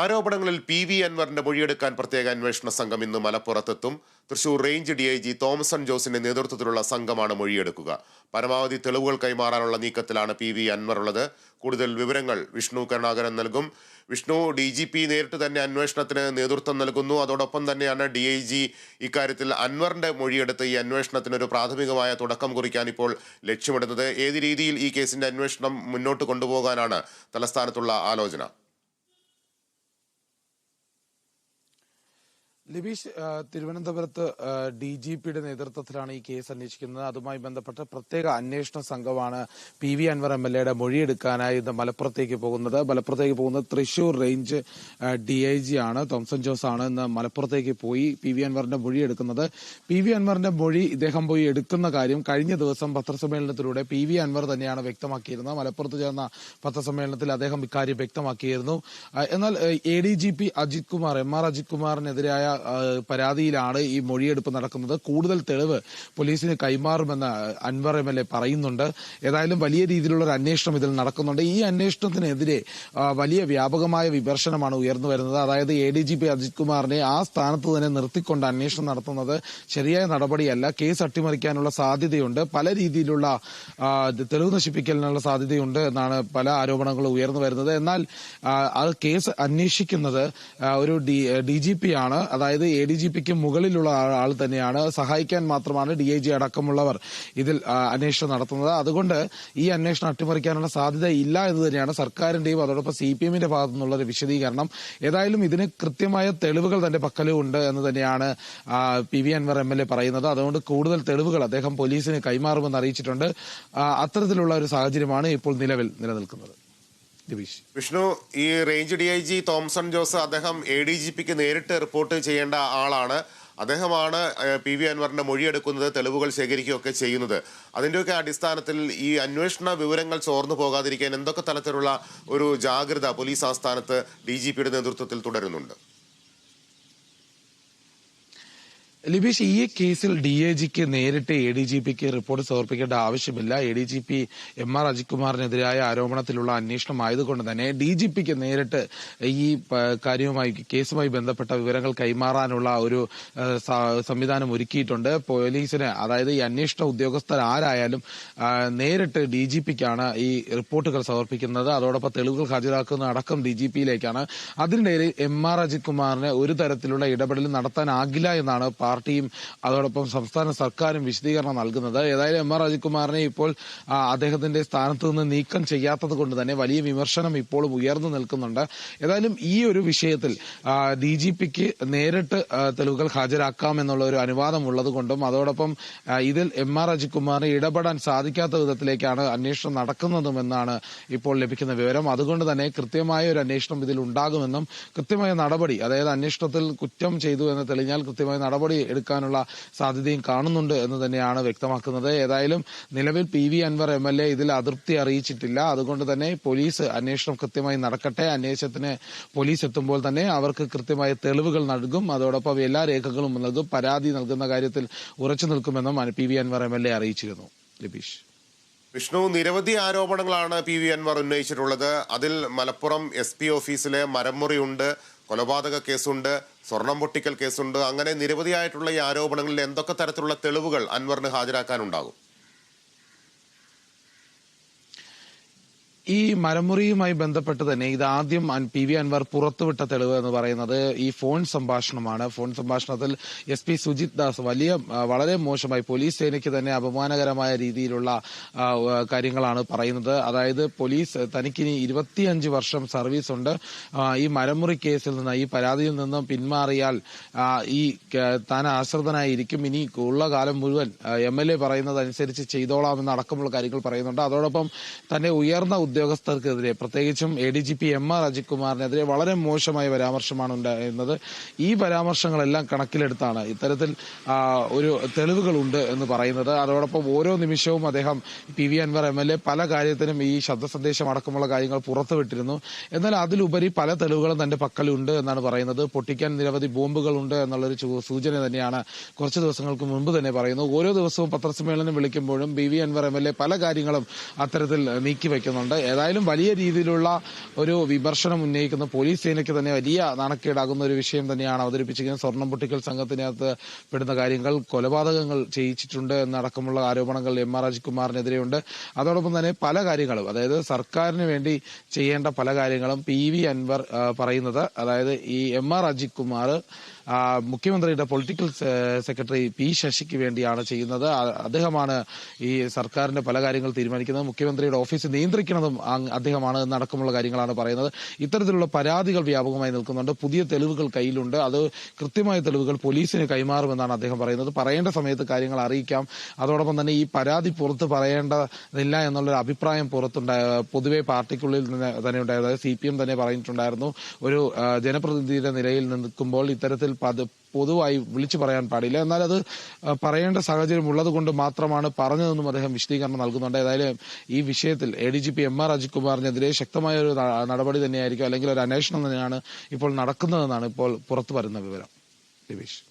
ആരോപണങ്ങളിൽ P V അൻവറിന്റെ മൊഴിയെടുക്കാൻ പ്രത്യേക അന്വേഷണ സംഘം ഇന്ന് മലപ്പുറത്തെത്തും. Thrissur range D I G Thomson ജോസിന്റെ നേതൃത്വത്തിലുള്ള സംഘമാണ് മൊഴിയെടുക്കുക. പരമാവധി തെളിവുകൾ കൈമാറാനുള്ള നീക്കത്തിലാണ് പി വി അൻവർ ഉള്ളത്. കൂടുതൽ വിവരങ്ങൾ വിഷ്ണു കരുണാകരൻ നൽകും. വിഷ്ണു ഡി ജി പി നേരിട്ട് തന്നെ അന്വേഷണത്തിന് നേതൃത്വം നൽകുന്നു. അതോടൊപ്പം തന്നെയാണ് ഡി ഐ ജി ഇക്കാര്യത്തിൽ അൻവറിന്റെ മൊഴിയെടുത്ത് ഈ അന്വേഷണത്തിന് ഒരു പ്രാഥമികമായ തുടക്കം കുറിക്കാൻ ഇപ്പോൾ ലക്ഷ്യമിടുന്നത്. ഏത് രീതിയിൽ ഈ കേസിന്റെ അന്വേഷണം മുന്നോട്ട് കൊണ്ടുപോകാനാണ് തലസ്ഥാനത്തുള്ള ആലോചന? ലിബീഷ് തിരുവനന്തപുരത്ത് ഡി ജി പിയുടെ നേതൃത്വത്തിലാണ് ഈ കേസ് അന്വേഷിക്കുന്നത്. അതുമായി ബന്ധപ്പെട്ട പ്രത്യേക അന്വേഷണ സംഘമാണ് P V Anvar M L എയുടെ മൊഴിയെടുക്കാനായി ഇന്ന് മലപ്പുറത്തേക്ക് പോകുന്നത്. മലപ്പുറത്തേക്ക് പോകുന്നത് Thrissur range D I G ആണ്. തോംസൺ ജോസ് ആണ് ഇന്ന് മലപ്പുറത്തേക്ക് പോയി പി വി അൻവറിന്റെ മൊഴി എടുക്കുന്നത്. പി വി അൻവറിന്റെ മൊഴി ഇദ്ദേഹം പോയി എടുക്കുന്ന കാര്യം കഴിഞ്ഞ ദിവസം പത്രസമ്മേളനത്തിലൂടെ പി വി അൻവർ തന്നെയാണ് വ്യക്തമാക്കിയിരുന്നത്. മലപ്പുറത്ത് ചേർന്ന പത്രസമ്മേളനത്തിൽ അദ്ദേഹം ഇക്കാര്യം വ്യക്തമാക്കിയിരുന്നു. എന്നാൽ A D G P Ajith Kumar M R Ajith കുമാറിനെതിരായ പരാതിയിലാണ് ഈ മൊഴിയെടുപ്പ് നടക്കുന്നത്. കൂടുതൽ തെളിവ് പോലീസിന് കൈമാറുമെന്ന് അൻവർ എം എൽ എ പറയുന്നുണ്ട്. ഏതായാലും വലിയ രീതിയിലുള്ള ഒരു അന്വേഷണം ഇതിൽ നടക്കുന്നുണ്ട്. ഈ അന്വേഷണത്തിനെതിരെ വലിയ വ്യാപകമായ വിമർശനമാണ് ഉയർന്നു വരുന്നത്. അതായത് A D G P Ajith കുമാറിനെ ആ സ്ഥാനത്ത് തന്നെ നിർത്തിക്കൊണ്ട് അന്വേഷണം നടത്തുന്നത് ശരിയായ നടപടിയല്ല. കേസ് അട്ടിമറിക്കാനുള്ള സാധ്യതയുണ്ട്. പല രീതിയിലുള്ള തെളിവ് നശിപ്പിക്കലിനുള്ള സാധ്യതയുണ്ട് എന്നാണ് പല ആരോപണങ്ങളും ഉയർന്നു വരുന്നത്. എന്നാൽ ആ, കേസ് അന്വേഷിക്കുന്നത് ഒരു ഒരു ഡി ജി പി ആണ്. അതായത് എ ഡി ജി പിക്ക് മുകളിലുള്ള ആൾ തന്നെയാണ്. സഹായിക്കാൻ മാത്രമാണ് ഡി ഐ ജി അടക്കമുള്ളവർ ഇതിൽ അന്വേഷണം നടത്തുന്നത്. അതുകൊണ്ട് ഈ അന്വേഷണം അട്ടിമറിക്കാനുള്ള സാധ്യത ഇല്ല എന്ന് തന്നെയാണ് സർക്കാരിന്റെയും അതോടൊപ്പം സി പി എമ്മിന്റെ ഭാഗത്തു നിന്നുള്ള ഒരു വിശദീകരണം. ഏതായാലും ഇതിന് കൃത്യമായ തെളിവുകൾ തന്റെ പക്കലും ഉണ്ട് എന്ന് തന്നെയാണ് P V Anvar M L A പറയുന്നത്. അതുകൊണ്ട് കൂടുതൽ തെളിവുകൾ അദ്ദേഹം പോലീസിന് കൈമാറുമെന്ന് അറിയിച്ചിട്ടുണ്ട്. അത്തരത്തിലുള്ള ഒരു സാഹചര്യമാണ് ഇപ്പോൾ നിലവിൽ നിലനിൽക്കുന്നത്. വിഷ്ണു ഈ range D I G Thomson Jose അദ്ദേഹം എ ഡി ജി പിക്ക് നേരിട്ട് റിപ്പോർട്ട് ചെയ്യേണ്ട ആളാണ്. അദ്ദേഹമാണ് പി വി അൻവറിന്റെ മൊഴിയെടുക്കുന്നത് തെളിവുകൾ ശേഖരിക്കുകയൊക്കെ ചെയ്യുന്നത്. അതിന്റെയൊക്കെ അടിസ്ഥാനത്തിൽ ഈ അന്വേഷണ വിവരങ്ങൾ ചോർന്നു പോകാതിരിക്കാൻ എന്തൊക്കെ തലത്തിലുള്ള ഒരു ജാഗ്രത പോലീസ് ആസ്ഥാനത്ത് ഡി ജി പിയുടെ നേതൃത്വത്തിൽ തുടരുന്നുണ്ട്? ലിബീഷ് ഈ കേസിൽ ഡി എ ജിക്ക് നേരിട്ട് എ ഡി ജി പിക്ക് റിപ്പോർട്ട് സമർപ്പിക്കേണ്ട ആവശ്യമില്ല. A D G P M R Ajith കുമാറിനെതിരായ ആരോപണത്തിലുള്ള അന്വേഷണം ആയതുകൊണ്ട് തന്നെ ഡി ജി പിക്ക് നേരിട്ട് ഈ കാര്യവുമായി കേസുമായി ബന്ധപ്പെട്ട വിവരങ്ങൾ കൈമാറാനുള്ള ഒരു സംവിധാനം ഒരുക്കിയിട്ടുണ്ട്. പോലീസിന് അതായത് ഈ അന്വേഷണ ഉദ്യോഗസ്ഥർ ആരായാലും നേരിട്ട് ഡി ജി പിക്കാണ് ഈ റിപ്പോർട്ടുകൾ സമർപ്പിക്കുന്നത്. അതോടൊപ്പം തെളിവുകൾ ഹാജരാക്കുന്ന അടക്കം ഡി ജി പിയിലേക്കാണ്. അതിനിടയിൽ എം ആർ അജിത് കുമാറിന് ഒരു തരത്തിലുള്ള ഇടപെടൽ നടത്താനാകില്ല എന്നാണ് പാർട്ടിയും അതോടൊപ്പം സംസ്ഥാന സർക്കാരും വിശദീകരണം നൽകുന്നത്. ഏതായാലും എം ആർ രാജകുമാറിനെ ഇപ്പോൾ അദ്ദേഹത്തിന്റെ സ്ഥാനത്ത് നിന്ന് നീക്കം ചെയ്യാത്തത് കൊണ്ട് തന്നെ വലിയ വിമർശനം ഇപ്പോഴും ഉയർന്നു നിൽക്കുന്നുണ്ട്. ഏതായാലും ഈ ഒരു വിഷയത്തിൽ ഡി ജി പിക്ക് നേരിട്ട് തെളിവുകൾ ഹാജരാക്കാം എന്നുള്ള ഒരു അനുവാദം ഉള്ളത് കൊണ്ടും അതോടൊപ്പം ഇതിൽ എം ആർ അജിത്കുമാറിന് ഇടപെടാൻ സാധിക്കാത്ത വിധത്തിലേക്കാണ് അന്വേഷണം നടക്കുന്നതുമെന്നാണ് ഇപ്പോൾ ലഭിക്കുന്ന വിവരം. അതുകൊണ്ട് തന്നെ കൃത്യമായ ഒരു അന്വേഷണം ഇതിൽ ഉണ്ടാകുമെന്നും കൃത്യമായ നടപടി അതായത് അന്വേഷണത്തിൽ കുറ്റം ചെയ്തു എന്ന് തെളിഞ്ഞാൽ കൃത്യമായ നടപടി എടുക്കാനുള്ള സാധ്യതയും കാണുന്നുണ്ട് എന്ന് തന്നെയാണ് വ്യക്തമാക്കുന്നത്. ഏതായാലും നിലവിൽ P V Anvar M L A ഇതിൽ അതൃപ്തി അറിയിച്ചിട്ടില്ല. അതുകൊണ്ട് തന്നെ പോലീസ് അന്വേഷണം കൃത്യമായി നടക്കട്ടെ. അന്വേഷണത്തിന് പോലീസ് എത്തുമ്പോൾ തന്നെ അവർക്ക് കൃത്യമായ തെളിവുകൾ നൽകും. അതോടൊപ്പം എല്ലാ രേഖകളും നൽകും. പരാതി നൽകുന്ന കാര്യത്തിൽ ഉറച്ചു നിൽക്കുമെന്നും P V Anvar M L A അറിയിച്ചിരുന്നു. ലബീഷ് വിഷ്ണു നിരവധി ആരോപണങ്ങളാണ് പി വി അൻവർ ഉന്നയിച്ചിട്ടുള്ളത്. അതിൽ മലപ്പുറം എസ് പി ഓഫീസിലെ മരമുറിയുണ്ട്. കൊലപാതക കേസുണ്ട് സ്വർണം പൊട്ടിക്കൽ കേസുണ്ട് അങ്ങനെ നിരവധിയായിട്ടുള്ള ഈ ആരോപണങ്ങളിൽ എന്തൊക്കെ തരത്തിലുള്ള തെളിവുകൾ അൻവറിന് ഹാജരാക്കാനുണ്ടാകും? ഈ മരമുറിയുമായി ബന്ധപ്പെട്ട് തന്നെ ഇത് ആദ്യം അൻ- പി വി അൻവർ പുറത്തുവിട്ട തെളിവ് എന്ന് പറയുന്നത് ഈ ഫോൺ സംഭാഷണമാണ്. ഫോൺ സംഭാഷണത്തിൽ എസ് പി സുജിത് ദാസ് വലിയ വളരെ മോശമായി പോലീസ് സേനയ്ക്ക് തന്നെ അപമാനകരമായ രീതിയിലുള്ള കാര്യങ്ങളാണ് പറയുന്നത്. അതായത് പോലീസ് തനിക്കിനി ഇരുപത്തിയഞ്ച് വർഷം സർവീസ് ഉണ്ട്. ഈ മരമുറി കേസിൽ നിന്ന് ഈ പരാതിയിൽ നിന്നും പിന്മാറിയാൽ ഈ താൻ ആശ്രിതനായിരിക്കും. ഇനി ഉള്ള കാലം മുഴുവൻ എം എൽ എ പറയുന്നത് അനുസരിച്ച് ചെയ്തോളാം എന്നടക്കമുള്ള കാര്യങ്ങൾ പറയുന്നുണ്ട്. അതോടൊപ്പം തന്നെ ഉയർന്ന ഉദ്യോഗസ്ഥർക്കെതിരെ പ്രത്യേകിച്ചും A D G P M R Ajith കുമാറിനെതിരെ വളരെ മോശമായ പരാമർശമാണ് ഉണ്ടായിരുന്നത്. ഈ പരാമർശങ്ങളെല്ലാം കണക്കിലെടുത്താണ് ഇത്തരത്തിൽ ഒരു തെളിവുകളുണ്ട് എന്ന് പറയുന്നത്. അതോടൊപ്പം ഓരോ നിമിഷവും അദ്ദേഹം P V Anvar M L A പല കാര്യത്തിനും ഈ ശബ്ദ സന്ദേശം അടക്കമുള്ള കാര്യങ്ങൾ പുറത്തുവിട്ടിരുന്നു. എന്നാൽ അതിലുപരി പല തെളിവുകളും തന്റെ പക്കലുണ്ട് എന്നാണ് പറയുന്നത്. പൊട്ടിക്കാൻ നിരവധി ബോംബുകളുണ്ട് എന്നുള്ളൊരു സൂചന തന്നെയാണ് കുറച്ച് ദിവസങ്ങൾക്ക് മുമ്പ് തന്നെ പറയുന്നത്. ഓരോ ദിവസവും പത്രസമ്മേളനം വിളിക്കുമ്പോഴും B V Anvar M L A പല കാര്യങ്ങളും അത്തരത്തിൽ നീക്കി വയ്ക്കുന്നുണ്ട്. ഏതായാലും വലിയ രീതിയിലുള്ള ഒരു വിമർശനം ഉന്നയിക്കുന്ന പോലീസ് സേനയ്ക്ക് തന്നെ വലിയ നാണക്കേടാകുന്ന ഒരു വിഷയം തന്നെയാണ് അവതരിപ്പിച്ചിരിക്കുന്നത്. സ്വർണം പൊട്ടിക്കൽ സംഘത്തിനകത്ത് പെടുന്ന കാര്യങ്ങൾ കൊലപാതകങ്ങൾ ചെയ്യിച്ചിട്ടുണ്ട് എന്നടക്കമുള്ള ആരോപണങ്ങൾ എം ആർ രാജ്കുമാറിനെതിരെയുണ്ട് അതോടൊപ്പം തന്നെ പല കാര്യങ്ങളും അതായത് സർക്കാരിന് വേണ്ടി ചെയ്യേണ്ട പല കാര്യങ്ങളും പി വി അൻവർ പറയുന്നത്. അതായത് ഈ എം ആർ ആ, മുഖ്യമന്ത്രിയുടെ പൊളിറ്റിക്കൽ സെക്രട്ടറി പി ശശിക്ക് വേണ്ടിയാണ് ചെയ്യുന്നത്. അദ്ദേഹമാണ് ഈ സർക്കാരിന്റെ പല കാര്യങ്ങൾ തീരുമാനിക്കുന്നത്. മുഖ്യമന്ത്രിയുടെ ഓഫീസ് നിയന്ത്രിക്കുന്നതും അദ്ദേഹമാണ് എന്നടക്കമുള്ള കാര്യങ്ങളാണ് പറയുന്നത്. ഇത്തരത്തിലുള്ള പരാതികൾ വ്യാപകമായി നിൽക്കുന്നുണ്ട്. പുതിയ തെളിവുകൾ കയ്യിലുണ്ട്. അത് കൃത്യമായ തെളിവുകൾ പോലീസിന് കൈമാറുമെന്നാണ് അദ്ദേഹം പറയുന്നത്. പറയേണ്ട സമയത്ത് കാര്യങ്ങൾ അറിയിക്കാം. അതോടൊപ്പം തന്നെ ഈ പരാതി പുറത്ത് പറയേണ്ടതില്ല എന്നുള്ളൊരു അഭിപ്രായം പുറത്തുണ്ടായ പൊതുവെ പാർട്ടിക്കുള്ളിൽ തന്നെ ഉണ്ടായത്. സി പി എം തന്നെ പറഞ്ഞിട്ടുണ്ടായിരുന്നു. ഒരു ജനപ്രതിനിധിയുടെ നിലയിൽ നിൽക്കുമ്പോൾ ഇത്തരത്തിൽ പത് പൊതുവായി വിളിച്ചു പറയാൻ പാടില്ല. എന്നാൽ അത് പറയേണ്ട സാഹചര്യം ഉള്ളത് കൊണ്ട് മാത്രമാണ് പറഞ്ഞതെന്നും അദ്ദേഹം വിശദീകരണം നൽകുന്നുണ്ട്. ഏതായാലും ഈ വിഷയത്തിൽ A D G P M R അജികുമാറിനെതിരെ ശക്തമായ ഒരു നടപടി തന്നെയായിരിക്കും അല്ലെങ്കിൽ ഒരു അന്വേഷണം തന്നെയാണ് ഇപ്പോൾ നടക്കുന്നതെന്നാണ് ഇപ്പോൾ പുറത്തു വരുന്ന വിവരം. രവീഷ്.